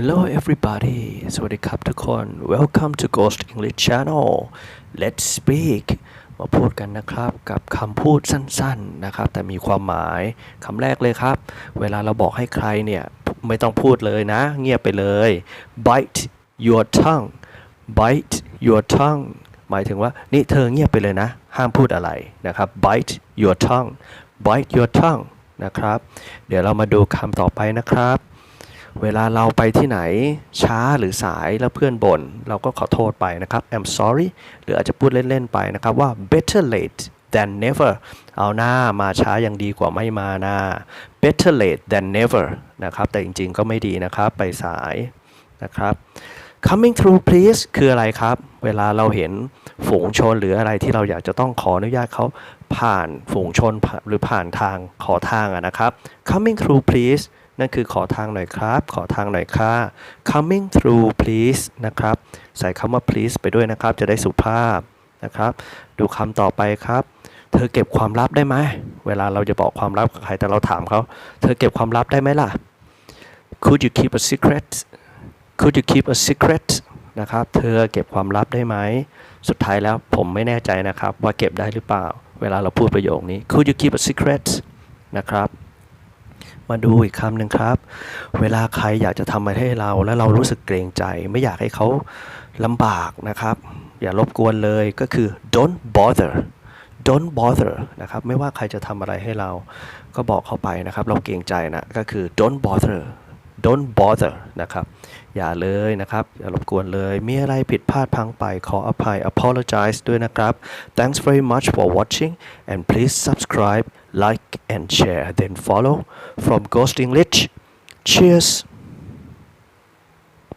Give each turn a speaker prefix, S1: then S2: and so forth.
S1: Hello everybody สวัสดีครับทุกคน Welcome to Ghost English Channel Let's speak มาพูดกันนะครับกับคำพูดสั้นๆนะครับ แต่มีความหมายคำแรกเลยครับ เวลาเราบอกให้ใครเนี่ย ไม่ต้องพูดเลยนะ เงียบไปเลย bite your tongue bite your tongue หมายถึงว่า นี่เธอเงียบไปเลยนะ ห้ามพูดอะไรนะครับ bite your tongue bite your tongue นะครับ เดี๋ยวเรามาดูคำต่อไปนะครับ เวลาเราไปที่ไหนช้าหรือสายแล้วเพื่อนบน่นเราก็ขอโทษไปนะครับ I'm sorry หรืออาจจะพูดเล่น ๆ ไปนะครับว่า better late than never เอาหน้ามาช้ายังดีกว่าไม่มาหน้า better late than never นะครับ แต่จริง ๆ ก็ไม่ดีนะครับ ไปสายนะครับ coming through please คืออะไรครับ เวลาเราเห็นฝูงชนหรืออะไรที่เราอยากจะต้องขออนุญาตเขาผ่านฝูงชนหรือผ่านทางขอทางะนะครับ coming through please นั่นคือขอทางหน่อยครับ ขอทางหน่อยค่ะ coming through please นะครับ ใส่คำว่า please ไปด้วยนะครับ จะได้สุภาพนะครับ ดูคำต่อไปครับ เธอเก็บความลับได้ไหม เวลาเราจะบอกความลับกับใครแต่เราถามเขาเธอเก็บความลับได้ไหมล่ะ could you keep a secret could you keep a secret นะครับ เธอเก็บความลับได้ไหม สุดท้ายแล้วผมไม่แน่ใจนะครับ ว่าเก็บได้หรือเปล่า เวลาเราพูดประโยคนี้ could you keep a secret นะครับ มาดูอีกคำหนึ่งครับ เวลาใครอยากจะทำอะไรให้เราแล้วเรารู้สึกเกรงใจ ไม่อยากให้เขาลำบากนะครับ อย่ารบกวนเลยก็คือ don't bother don't bother นะครับ ไม่ว่าใครจะทำอะไรให้เราก็บอกเขาไปนะครับ เราเกรงใจนะ ก็คือ don't bother don't bother นะครับ อย่าเลยนะครับ อย่ารบกวนเลย มีอะไรผิดพลาดพังไปขออภัย apologize ด้วยนะครับ thanks very much for watching and please subscribe like and share then follow from Ghost English cheers